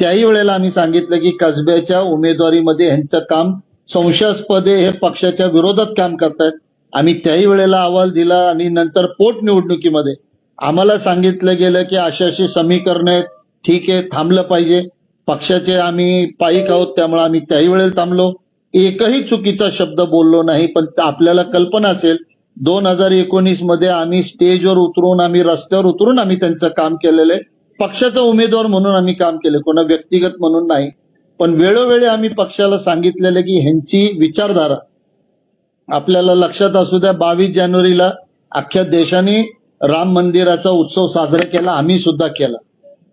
त्याही वेळेला आम्ही सांगितलं की कसब्याच्या उमेदवारीमध्ये ह्यांचं काम संशयास्पद हे पक्षाच्या विरोधात काम करतायत. आम्ही त्याही वेळेला अहवाल दिला आणि नंतर पोटनिवडणुकीमध्ये आम्हाला सांगितलं गेलं की अशी अशी समीकरणं आहेत ठीक आहे थांबलं पाहिजे. पक्षाचे आम्ही पायिक आहोत त्यामुळे आम्ही त्याही वेळेला थांबलो. एकही चुकीचा शब्द बोललो नाही पण आपल्याला कल्पना असेल दोन हजार एकोणीसमध्ये आम्ही स्टेजवर उतरून आम्ही रस्त्यावर उतरून आम्ही त्यांचं काम केलेलं आहे. पक्षाचा उमेदवार म्हणून आम्ही काम केलं. कोणा व्यक्तिगत म्हणून नाही. पण वेळोवेळी आम्ही पक्षाला सांगितलेलं की ह्यांची विचारधारा आपल्याला लक्षात असू द्या बावीस जानेवारीला अख्ख्या देशाने राम मंदिराचा उत्सव साजरा केला आम्ही सुद्धा केला.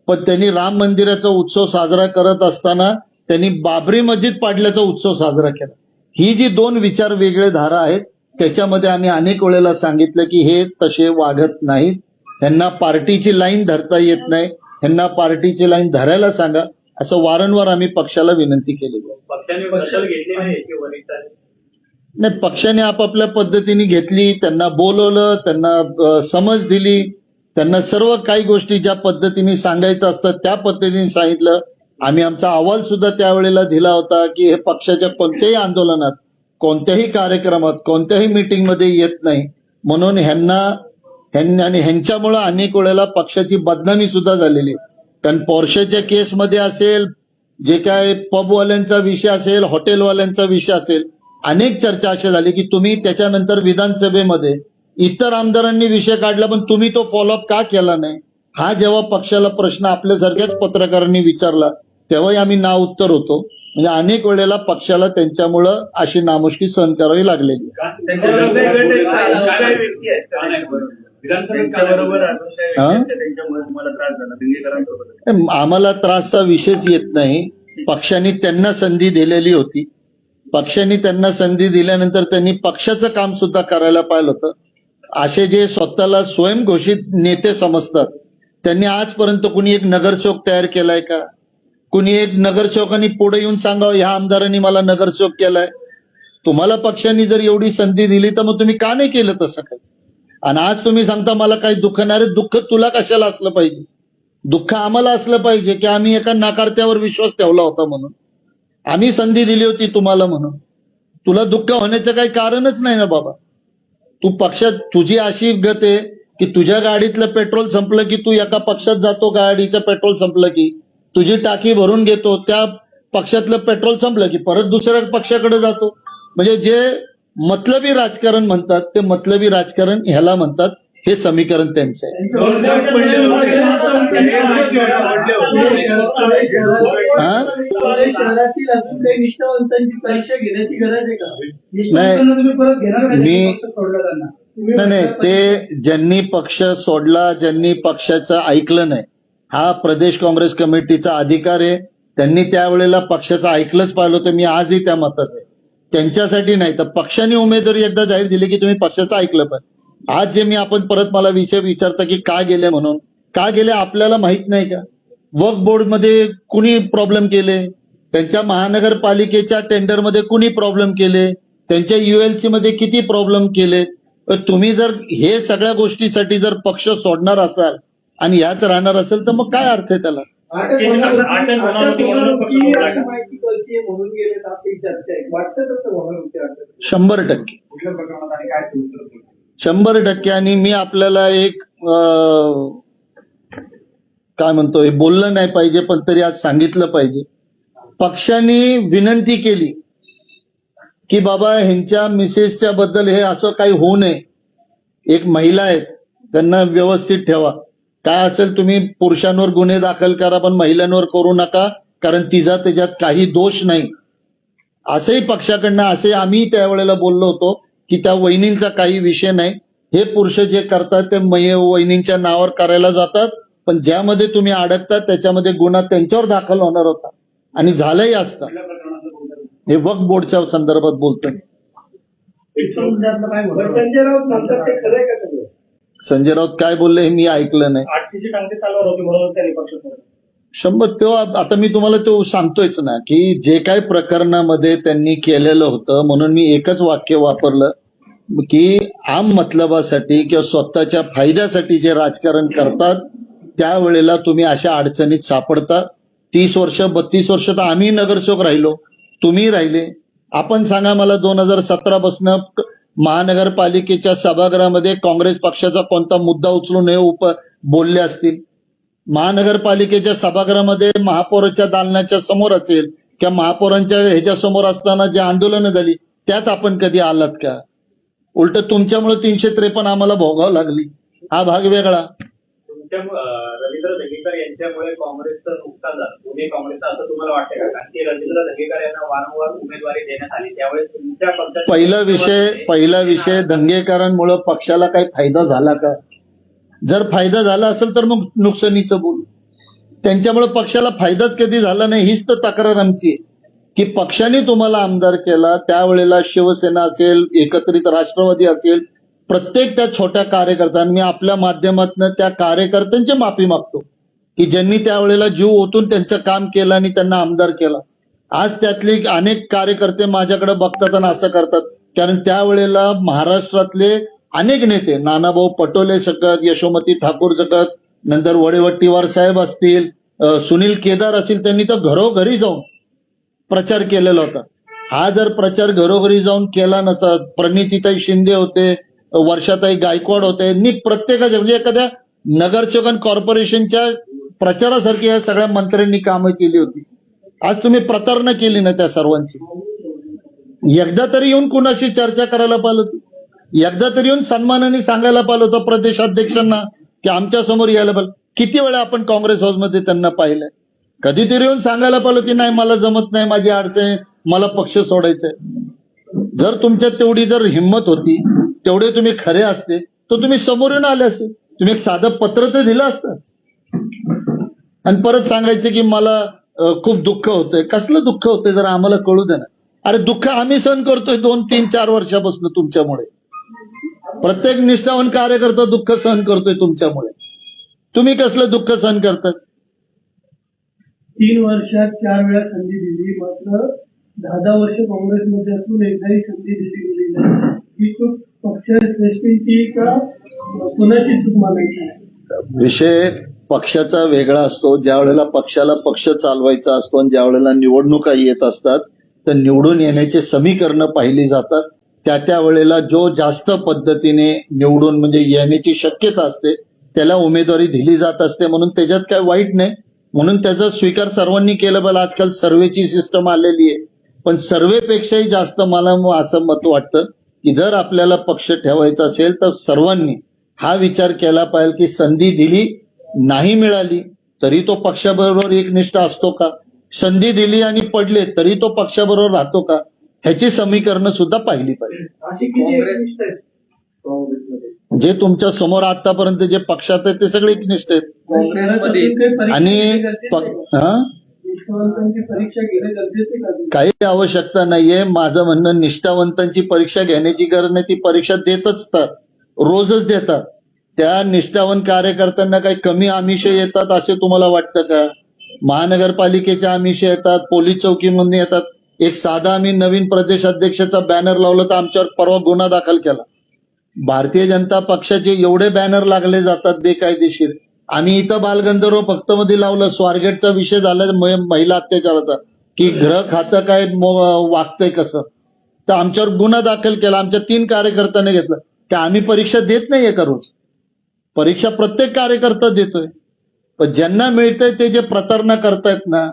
पण त्यांनी राम मंदिराचा उत्सव साजरा करत असताना त्यांनी बाबरी मस्जिद पाडल्याचा उत्सव साजरा केला. ही जी दोन विचार वेगळे धारा आहेत त्याच्यामध्ये आम्ही अनेक वेळेला सांगितलं की हे तसे वागत नाहीत. त्यांना पार्टीची लाईन धरता येत नाही. ह्यांना पार्टीची लाईन धरायला सांगा असं वारंवार आम्ही पक्षाला विनंती घेतली नाही पक्षाने आपापल्या पद्धतीने घेतली त्यांना बोलवलं त्यांना समज दिली त्यांना सर्व काही गोष्टी ज्या पद्धतीने सांगायचं असतं त्या पद्धतीने सांगितलं. आम्ही आमचा अहवाल सुद्धा त्यावेळेला दिला होता की हे पक्षाच्या कोणत्याही आंदोलनात कोणत्याही कार्यक्रमात कोणत्याही मीटिंगमध्ये येत नाही. म्हणून ह्यांना ह्यांनी आणि ह्यांच्यामुळं अनेक वेळेला पक्षाची बदनामी सुद्धा झालेली आहे. कारण पोर्शेच्या केसमध्ये असेल जे काय पबवाल्यांचा विषय असेल हॉटेलवाल्यांचा विषय असेल अनेक चर्चा अशा झाली की तुम्ही त्याच्यानंतर विधानसभेमध्ये इतर आमदारांनी विषय काढला पण तुम्ही तो फॉलोअप का केला नाही? हा जेव्हा पक्षाला प्रश्न आपल्यासारख्याच पत्रकारांनी विचारला तेव्हाही आम्ही ना उत्तर होतो. म्हणजे अनेक वेळेला पक्षाला त्यांच्यामुळं अशी नामुष्की सहन करावी लागलेली आम्हाला त्रासचा विषयच येत नाही. पक्षाने त्यांना संधी दिलेली होती. पक्षाने त्यांना संधी दिल्यानंतर त्यांनी पक्षाचं काम सुद्धा करायला पाहिलं होतं. असे जे स्वतःला स्वयंघोषित नेते समजतात. त्यांनी आजपर्यंत कुणी एक नगरसेवक तयार केलाय का? कुणी एक नगरसेवकांनी पुढे येऊन सांगावं ह्या आमदारांनी मला नगरसेवक केलाय. तुम्हाला पक्षांनी जर एवढी संधी दिली तर मग तुम्ही का नाही केलं तसं काही? आणि आज तुम्ही सांगता मला काही दुःख नाही. रे दुःख तुला कशाला असलं पाहिजे? दुःख आम्हाला असलं पाहिजे की आम्ही एका नाकारत्यावर विश्वास ठेवला होता म्हणून. आम्ही संधी दिली होती तुम्हाला म्हणून. तुला दुःख होण्याचं काही कारणच नाही ना बाबा. तू पक्षात तुझी अशी गत आहे की तुझ्या गाडीतलं पेट्रोल संपलं की तू एका पक्षात जातो गाडीचं पेट्रोल संपलं की. तुझी टाकी भरून घेतो त्या पक्षातलं पेट्रोल संपलं की परत दुसऱ्या पक्षाकडे जातो. म्हणजे जे मतलबी राजकारण म्हणतात ते मतलबी राजकारण ह्याला म्हणतात हे समीकरण त्यांचं आहे. हा? नाही ते ज्यांनी पक्ष सोडला ज्यांनी पक्षाचं ऐकलं नाही हा प्रदेश काँग्रेस कमिटीचा अधिकार आहे त्यांनी त्यावेळेला पक्षाचं ऐकलंच पाहिलं होतं मी आजही त्या मताच आहे त्यांच्यासाठी नाही. तर पक्षाने उमेदवारी एकदा जाहीर दिली की तुम्ही पक्षाचं ऐकलं पण. आज जे मी आपण परत मला विषय विचारता की का गेले म्हणून. का गेले आपल्याला माहीत नाही का? वर्क बोर्डमध्ये कुणी प्रॉब्लेम केले? त्यांच्या महानगरपालिकेच्या टेंडरमध्ये कुणी प्रॉब्लेम केले? त्यांच्या युएलसी मध्ये किती प्रॉब्लेम केले तर तुम्ही जर हे सगळ्या गोष्टीसाठी जर पक्ष सोडणार असाल आणि याच राहणार असेल तर मग काय अर्थ आहे त्याला? अटक अटक होणार- होणार होती अटक म्हणून होणार पक्ष होती. सोडला अशी का? माहिती कळतीये म्हणून गेले अशी चर्चा आहे वाटतं तसं होणार होती. अटक शंभर टक्के. कुठल्या प्रकरणात आणि काय सुरू शंभर टक्के आणि मी आपल्याला एक अं, काय म्हणतो हे बोललं नाही पाहिजे पण तरी आज सांगितलं पाहिजे. पक्षाने विनंती केली की बाबा ह्यांच्या मिसेसच्या बद्दल हे असं काही होऊ नये. एक महिला आहेत त्यांना व्यवस्थित ठेवा. काय असेल तुम्ही पुरुषांवर गुन्हे दाखल करा पण महिलांवर करू नका कारण तिचा त्याच्यात काही दोष नाही. असंही पक्षाकडनं असे आम्ही त्यावेळेला बोललो होतो की त्या वहिनींचा काही विषय नाही. हे पुरुष जे करतात ते वहिनींच्या नावावर करायला जातात पण ज्यामध्ये तुम्ही अडकतात त्याच्यामध्ये गुन्हा त्यांच्यावर दाखल होणार होता. आणि झालंही असतं. हे वक्फ बोर्डच्या संदर्भात बोलतोय. संजय राऊत म्हणतात ते खरंय का सगळं? संजय राऊत काय बोलले हे मी ऐकलं नाही. आठशेची सांगते चालवर होती म्हणून त्यांनी पक्ष सोडला शंभर तो आता मी तुम्हाला तो सांगतोयच ना की जे काय प्रकरणामध्ये त्यांनी केलेलं होतं म्हणून मी एकच वाक्य वापरलं की आम मतलबासाठी किंवा स्वतःच्या फायद्यासाठी जे राजकारण करतात त्यावेळेला तुम्ही अशा अडचणीत सापडता. तीस वर्ष बत्तीस वर्ष तर आम्ही नगरसेवक राहिलो तुम्ही राहिले. आपण सांगा मला दोन हजार सतरा पासून महानगरपालिकेच्या सभागृहामध्ये काँग्रेस पक्षाचा कोणता मुद्दा उचलून हे उप बोलले असतील? महानगरपालिकेच्या सभागृहामध्ये महापौराच्या दालनाच्या समोर असेल किंवा महापौरांच्या ह्याच्या समोर असताना जी आंदोलनं झाली त्यात आपण कधी आलात का? उलट तुमच्यामुळे तीनशे त्रेपन्न आम्हाला भोगावं लागली. हा भाग वेगळा. तुमच्या अं, रवींद्र धंगेकर यांच्यामुळे काँग्रेसचं नुकसान झालं पुणे काँग्रेसचं असं तुम्हाला वाटतं का कारण की रवींद्र धंगेकर यांना वारंवार उमेदवारी देण्यात आली त्यावेळेस तुमच्या पक्षाचे पहिला विषय पहिला. विषय दंगेकरांमुळे पक्षाला काही फायदा झाला का जर फायदा झाला असेल तर मग नुकसानीचं बोलू त्यांच्यामुळे पक्षाला फायदाच कधी झाला नाही हीच तर तक्रार आमची. की पक्षाने तुम्हाला आमदार केला त्यावेळेला शिवसेना असेल एकत्रित राष्ट्रवादी असेल प्रत्येक त्या छोट्या कार्यकर्त्यांनी मी आपल्या माध्यमातून त्या कार्यकर्त्यांची माफी मागतो. की ज्यांनी त्यावेळेला जीव ओतून त्यांचं काम केलं आणि त्यांना आमदार केला. आज त्यातले अनेक कार्यकर्ते माझ्याकडे बघतात आणि असं करतात. कारण त्यावेळेला महाराष्ट्रातले अनेक नेते नानाभाऊ पटोले सकत यशोमती ठाकूर सकत नंतर वडेवट्टीवार साहेब असतील सुनील केदार असतील त्यांनी तर घरोघरी जाऊन प्रचार केलेला होता. हा जर प्रचार घरोघरी जाऊन केला नसत प्रणितीताई शिंदे होते वर्षाताई गायकवाड होते. मी प्रत्येकाच्या म्हणजे एखाद्या नगरसेवक कॉर्पोरेशनच्या प्रचारासारखी या सगळ्या मंत्र्यांनी कामं केली होती. आज तुम्ही प्रतारणा केली ना त्या सर्वांची. एकदा तरी येऊन कुणाशी चर्चा करायला पाहिलं होती? एकदा तरी येऊन सन्मानाने सांगायला पाहिलं होतं प्रदेशाध्यक्षांना की आमच्यासमोर यायला पाहिलं. किती वेळा आपण काँग्रेस हाऊसमध्ये त्यांना पाहिलंय? कधीतरी येऊन सांगायला पाहिलं होती नाही मला जमत नाही माझी अडचण मला पक्ष सोडायचंय. जर तुमच्यात तेवढी जर हिंमत होती तेवढे तुम्ही खरे असते तर तुम्ही समोर येऊन आले असते तुम्ही एक साधं पत्र तर दिलं असतं. आणि परत सांगायचं की मला खूप दुःख होतंय. कसलं दुःख होतंय जर आम्हाला कळू दे ना. अरे दुःख आम्ही सहन करतोय दोन तीन चार वर्षापासून तुमच्यामुळे. प्रत्येक निष्ठावान कार्यकर्ता दुःख सहन करतोय तुमच्यामुळे. तुम्ही कसलं दुःख सहन करतात? तीन वर्षात चार वेळा संधी दिली मात्र दहा दहा वर्ष काँग्रेसमध्ये असून एकदाही संधी दिली गेली नाही. ही चूक पक्षश्रेष्ठींची का कुणाची चूक मानायची विषय पक्षाचा वेगळा असतो. ज्या वेळेला पक्षाला पक्ष चालवायचा असतो आणि ज्या वेळेला निवडणुका येत असतात तर निवडून येण्याचे समीकरणं पाहिली जातात. त्या त्या वेळेला जो जास्त पद्धतीने निवडून म्हणजे येण्याची शक्यता असते त्याला उमेदवारी दिली जात असते म्हणून त्याच्यात काय वाईट नाही. म्हणून त्याचा स्वीकार सर्वांनी केला पाहिजे आजकाल सर्वेची सिस्टम आलेली आहे. पण सर्वेपेक्षाही जास्त मला असं मत वाटतं की जर आपल्याला पक्ष ठेवायचा असेल तर सर्वांनी हा विचार केला पाहिजे की संधी दिली नाही मिळाली तरी तो पक्षाबरोबर एकनिष्ठ असतो का? संधी दिली आणि पडले तरी तो पक्षाबरोबर राहतो का? ह्याची समीकरणं सुद्धा पाहिली पाहिजे. जे तुमच्यासमोर आतापर्यंत जे पक्षात आहेत ते सगळे एकनिष्ठ आहेत. आणि निष्ठावंतांची परीक्षा घेणे गरजेचे का काही आवश्यकता नाहीये. माझं म्हणणं निष्ठावंतांची परीक्षा घेण्याची गरज नाही. ती परीक्षा देतच तर रोजच देतात. त्या निष्ठावंत कार्यकर्त्यांना काही कमी आमिष येतात असे तुम्हाला वाटतं का? महानगरपालिकेच्या आमिष येतात पोलीस चौकीमधून येतात. एक साधा आम्ही नवीन प्रदेश अध्यक्षाचा बॅनर लावला तर आमच्यावर परवा गुन्हा दाखल केला. भारतीय जनता पक्षाचे एवढे बॅनर लागले जातात बेकायदेशीर. आम्ही इथं बालगंधर्व फक्त मध्ये लावलं स्वारगेटचा विषय झाला महिला अत्याचाराचा की ग्रह खातं काय मो- वागतंय कसं? तर आमच्यावर गुन्हा दाखल केला आमच्या तीन कार्यकर्त्यांनी घेतलं. की आम्ही परीक्षा देत नाहीये का रोज. परीक्षा प्रत्येक कार्यकर्ता देतोय. पण ज्यांना मिळतंय ते जे प्रतारणा करतायत ना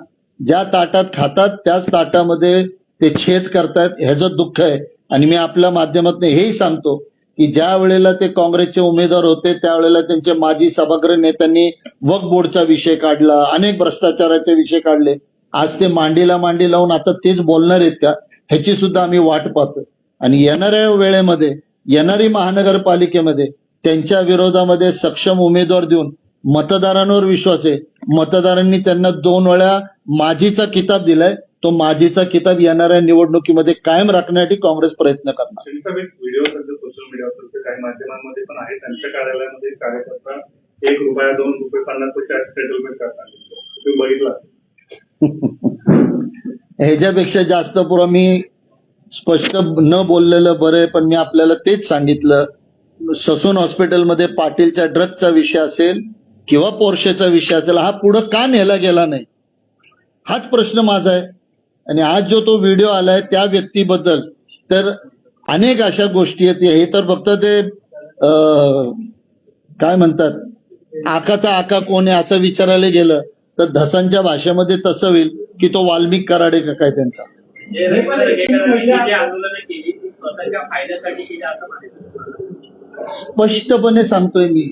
ज्या ताटात खातात त्याच ताटामध्ये ते छेद करतायत ह्याचं दुःख आहे. आणि मी आपल्या माध्यमातून हेही सांगतो की ज्या वेळेला ते काँग्रेसचे उमेदवार होते त्यावेळेला त्यांचे माजी सभागृह नेत्यांनी वक बोर्डचा विषय काढला अनेक भ्रष्टाचाराचे विषय काढले. आज ते मांडीला मांडी लावून आता तेच बोलणार आहेत का ह्याची सुद्धा आम्ही वाट पाहतो आणि येणाऱ्या वेळेमध्ये येणारी महानगरपालिकेमध्ये त्यांच्या विरोधामध्ये सक्षम उमेदवार देऊन मतदारांवर विश्वास आहे. मतदारांनी त्यांना दोन वेळा माझीचा किताब दिलाय. तो माझीचा किताब येणाऱ्या निवडणुकीमध्ये कायम राखण्यासाठी काँग्रेस प्रयत्न करणार. शिवसेनेचा एक तर काही माध्यमांमध्ये पण आहे. त्यांच्या कार्यालयामध्ये कार्यकर्ता एक रुपया दोन रुपये पन्नास पैसे सेटलमेंट करतात. तुम्ही बघितला ह्याच्यापेक्षा जास्त पुरा मी स्पष्ट न बोललेलं बरं पण मी आपल्याला तेच सांगितलं. ससून हॉस्पिटलमध्ये पाटीलच्या ड्रगचा विषय असेल किंवा पोर्शेचा विषय असेल हा पुढं का नेला गेला नाही? हाच प्रश्न माझा आहे. आणि आज जो तो व्हिडिओ आलाय त्या व्यक्तीबद्दल तर अनेक अशा गोष्टी आहेत. हे तर फक्त ते काय म्हणतात? आकाचा आका कोण आहे असं विचारायला गेलं तर धसांच्या भाषेमध्ये तसं होईल की तो वाल्मिक कराडे का काय त्यांचा? स्पष्टपणे सांगतोय मी.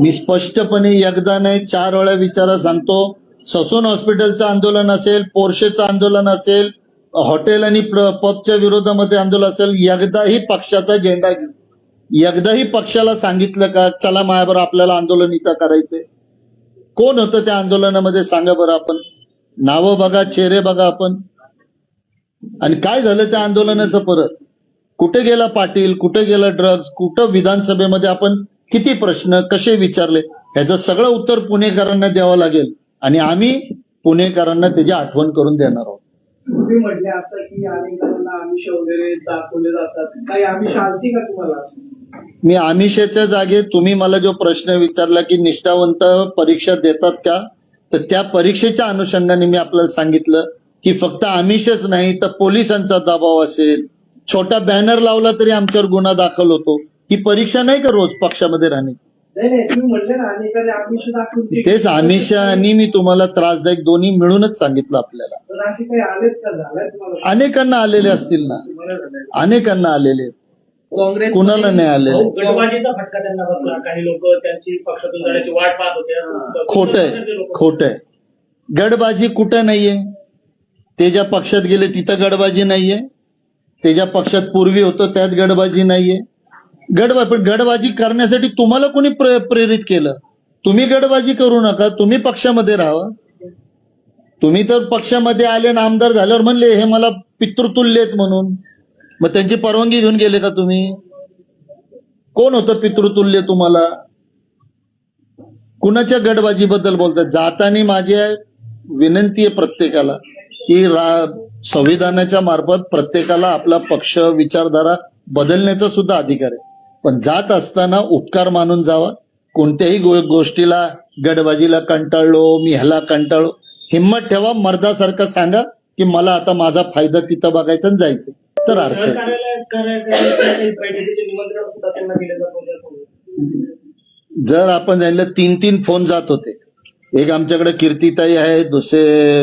मी स्पष्टपणे एकदा नाही चार वेळा विचारा सांगतो. ससून हॉस्पिटलचं आंदोलन असेल पोर्शेचं आंदोलन असेल हॉटेल आणि प्र- पबच्या विरोधामध्ये आंदोलन असेल एकदाही पक्षाचा झेंडा घेऊन एकदाही पक्षाला सांगितलं का चला मायावर आपल्याला आंदोलन इथं करायचंय. कोण होतं त्या आंदोलनामध्ये? सांगा बरं आपण. नावं बघा चेहरे बघा आपण. आणि काय झालं त्या आंदोलनाचं परत? कुठे गेला पाटील? कुठे गेला ड्रग्ज? कुठं विधानसभेमध्ये आपण किती प्रश्न कसे विचारले? ह्याचं सगळं उत्तर पुणेकरांना द्यावं लागेल. आणि आम्ही पुणेकरांना त्याची आठवण करून देणार आहोत. तुम्ही म्हटले आता की अनेकांना आमिष वगैरे दाखवले जातात. काही आमिष आलती का तुम्हाला? मी आमिषाच्या जागे तुम्ही मला जो प्रश्न विचारला की निष्ठावंत परीक्षा देतात का? तर त्या परीक्षेच्या अनुषंगाने मी आपल्याला सांगितलं की फक्त आमिषच नाही तर पोलिसांचा दबाव असेल. छोटा बॅनर लावला तरी आमच्यावर गुन्हा दाखल होतो. ही परीक्षा नाही का रोज पक्षामध्ये राहणे नाही नाही तुम्ही म्हटले ना अनेकांनी आमिष दाखवून तेच आमिष आणि मी तुम्हाला त्रासदायक दोन्ही मिळूनच सांगितलं आपल्याला. तर असे काही आलेत का झालंय तुम्हाला अनेकांना आलेले असतील ना. तुम्हाला झालंय. अनेकांना आलेले आहेत. काँग्रेस कुणाला नाही आलेले. भाऊ, गटबाजीचा फटका त्यांना बसला. काही लोक त्यांची पक्षातून जाण्याची वाट पाहत होते. असं खोट आहे. खोट आहे. गडबाजी कुठं नाहीये? ते ज्या पक्षात गेले तिथं गडबाजी नाहीये. ते ज्या पक्षात पूर्वी होतं त्यात गडबाजी नाहीये. गडबा पण गडबाजी करण्यासाठी तुम्हाला कोणी प्रेरित केलं? तुम्ही गडबाजी करू नका तुम्ही पक्षामध्ये राहा. तुम्ही तर पक्षामध्ये आले आणि आमदार झाल्यावर म्हणले हे मला पितृतुल्य आहेत म्हणून. मग त्यांची परवानगी घेऊन गेले का तुम्ही? कोण होतं पितृतुल्य तुम्हाला? कुणाच्या गडबाजीबद्दल बोलतात? जातानी माझी विनंती आहे प्रत्येकाला की रा- संविधानाच्या मार्फत प्रत्येकाला आपला पक्ष विचारधारा बदलण्याचा सुद्धा अधिकार आहे. पण जात असताना उपकार मानून जावा. कोणत्याही गोष्टीला गडबाजीला कंटाळलो मी ह्याला कंटाळलो. हिंमत ठेवा मर्दासारखं सांगा की मला आता माझा फायदा तिथं बघायचा जायचं. तर अर्थ. जर आपण जाणलं तीन तीन फोन जात होते. एक आमच्याकडे कीर्तिताई आहे दुसरे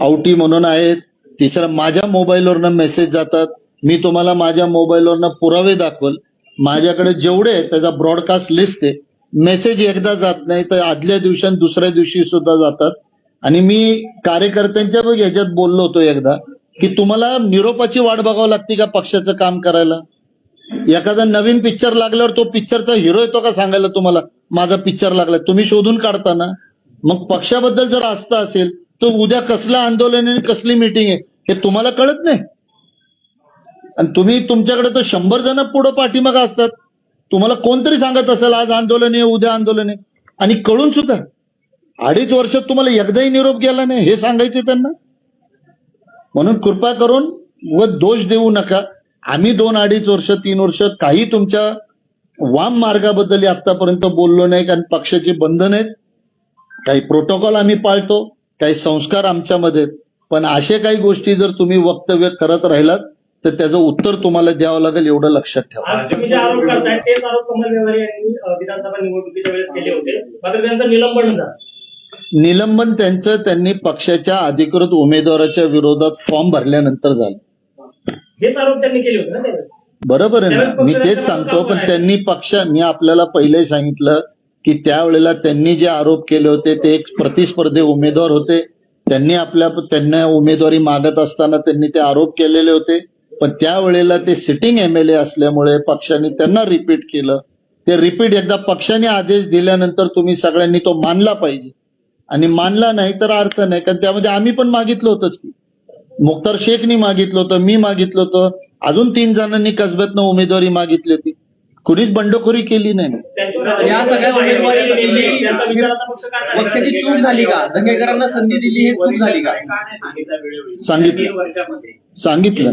आवटी म्हणून आहेत. तिसरा माझ्या मोबाईलवरनं मेसेज जातात. मी तुम्हाला माझ्या मोबाईलवरनं पुरावे दाखवल. माझ्याकडे जेवढे त्याचा ब्रॉडकास्ट लिस्ट आहे. मेसेज एकदा जात नाही तर आदल्या दिवशी आणि दुसऱ्या दिवशी सुद्धा जातात. आणि मी कार्यकर्त्यांच्या ह्याच्यात बोललो होतो एकदा की तुम्हाला निरोपाची वाट बघावं लागते का पक्षाचं काम करायला? एखादा नवीन पिक्चर लागल्यावर तो पिक्चरचा हिरो येतो का सांगायला तुम्हाला माझा पिक्चर लागलाय? तुम्ही शोधून काढता ना. मग पक्षाबद्दल जर आस्था असेल तर उद्या कसलं आंदोलन आणि कसली मिटिंग आहे हे तुम्हाला कळत नाही. आणि तुम्ही तुमच्याकडे तर शंभर जण पुढं पाठीमाग असतात. तुम्हाला कोणतरी सांगत असेल आज आंदोलन आहे उद्या आंदोलन आहे. आणि कळून सुद्धा अडीच वर्षात तुम्हाला एकदाही निरोप गेला नाही हे सांगायचे त्यांना? म्हणून कृपा करून व दोष देऊ नका. आम्ही दोन अडीच वर्ष तीन वर्ष काही तुमच्या वाम मार्गाबद्दल आतापर्यंत बोललो नाही कारण पक्षाची बंधन आहेत. काही प्रोटोकॉल आम्ही पाळतो काही संस्कार आमच्यामध्ये आहेत. पण असे काही गोष्टी जर तुम्ही वक्तव्य करत राहिलात तर त्याचं उत्तर तुम्हाला द्यावं लागेल एवढं लक्षात ठेवा. आज तुम्ही जे आरोप करताय तेच आरोप कमल यांनी अं, विधानसभा निवडणुकीच्या वेळेस केले होते. मात्र त्यांचं निलंबन झालं. निलंबन त्यांचं त्यांनी पक्षाच्या अधिकृत उमेदवाराच्या विरोधात फॉर्म भरल्यानंतर झालं. हेच आरोप त्यांनी केले होते ना त्यावेळेस? बरोबर आहे ना? मी तेच सांगतो पण त्यांनी पक्ष मी आपल्याला पहिलेही सांगितलं की त्यावेळेला त्यांनी जे आरोप केले होते ते एक प्रतिस्पर्धी उमेदवार होते. त्यांनी आपल्या त्यांना उमेदवारी मागत असताना त्यांनी ते आरोप केलेले होते. पण त्यावेळेला ते सिटिंग एमएलए असल्यामुळे पक्षाने त्यांना रिपीट केलं. ते रिपीट एकदा पक्षाने आदेश दिल्यानंतर तुम्ही सगळ्यांनी तो मानला पाहिजे. आणि मानला नाही तर अर्थ नाही कारण त्यामध्ये आम्ही पण मागितलं होतंच की. मुख्तार शेखनी मागितलं होतं मी मागितलं होतं. अजून तीन जणांनी कसब्यातनं उमेदवारी मागितली होती. कुणीच बंडखोरी केली नाही. या सगळ्या उमेदवारी झाली का? दंगेकरांना संधी दिली ही चूक झाली का? सांगितलं? सांगितलं.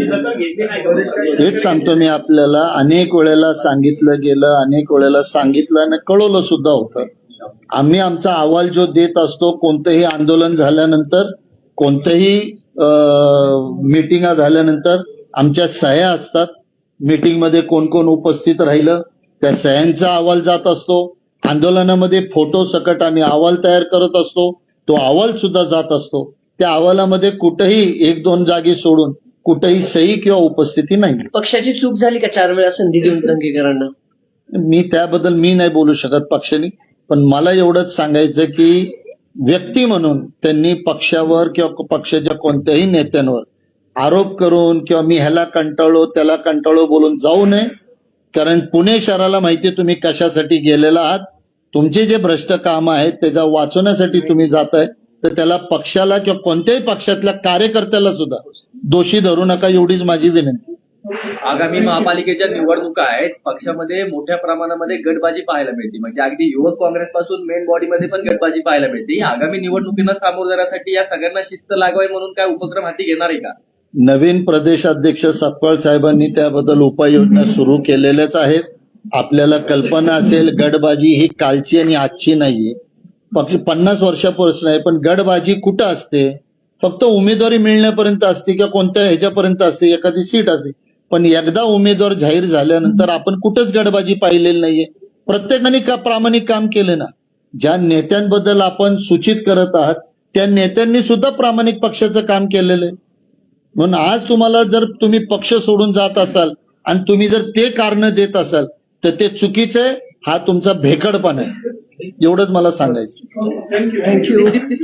हेच सांगतो मी आपल्याला. अनेक वेळेला सांगितलं गेलं अनेक वेळेला सांगितलं आणि कळवलं सुद्धा होतं. आम्ही आमचा अहवाल जो देत असतो कोणतंही आंदोलन झाल्यानंतर कोणतंही मिटिंगा झाल्यानंतर आमच्या सह्या असतात. मीटिंगमध्ये कोण कोण उपस्थित राहिलं त्या सह्यांचा अहवाल जात असतो. आंदोलनामध्ये फोटो सकट आम्ही अहवाल तयार करत असतो. तो अहवाल सुद्धा जात असतो. त्या अहवालामध्ये कुठेही एक दोन जागी सोडून कुठेही सही किंवा उपस्थिती नाही. पक्षाची चूक झाली का चार वेळा संधी देऊन दंगेकरांना मी त्याबद्दल मी नाही बोलू शकत पक्षाने पण मला एवढंच सांगायचं की व्यक्ती म्हणून त्यांनी पक्षावर किंवा पक्षाच्या कोणत्याही नेत्यांवर आरोप करून किंवा मी ह्याला कंटाळलो त्याला कंटाळलो बोलून जाऊ नये. कारण पुणे शहराला माहिती तुम्ही कशासाठी गेलेला आहात. तुमचे जे भ्रष्ट काम आहेत त्याच्या वाचवण्यासाठी तुम्ही जाताय. तर त्याला पक्षाला किंवा कोणत्याही पक्षातल्या कार्यकर्त्याला सुद्धा दोषी धरू नका एवढीच माझी विनंती. आगामी महापालिकेच्या निवडणुका आहेत. पक्षामध्ये मोठ्या प्रमाणामध्ये गटबाजी पाहायला मिळते. म्हणजे अगदी युवक काँग्रेस पासून मेन बॉडीमध्ये पण गटबाजी पाहायला मिळते. आगामी निवडणुकीला सामोरं जाण्यासाठी या सगळ्यांना शिस्त लागावी म्हणून काय उपक्रम हाती घेणार आहे का? नवीन प्रदेश अध्यक्ष सपकाळ साहेबांनी त्याबद्दल उपाययोजना सुरू केलेल्याच आहेत. आपल्याला कल्पना असेल गडबाजी ही कालची आणि आजची नाहीये. पन्नास वर्षापासून आहे पण गडबाजी कुठं असते? फक्त उमेदवारी मिळण्यापर्यंत असते किंवा कोणत्या ह्याच्यापर्यंत असते एखादी सीट असते. पण एकदा उमेदवार जाहीर झाल्यानंतर आपण कुठंच गडबाजी पाहिलेली नाहीये. प्रत्येकाने का प्रामाणिक काम केलं ना? ज्या नेत्यांबद्दल आपण सूचित करत आहात त्या नेत्यांनी सुद्धा प्रामाणिक पक्षाचं काम केलेलं आहे. म्हणून आज तुम्हाला जर तुम्ही पक्ष सोडून जात असाल आणि तुम्ही जर ते कारण देत असाल तर ते चुकीचं आहे हा तुमचा भेकडपणा आहे. एवढंच मला सांगायचं थँक्यू थँक्यू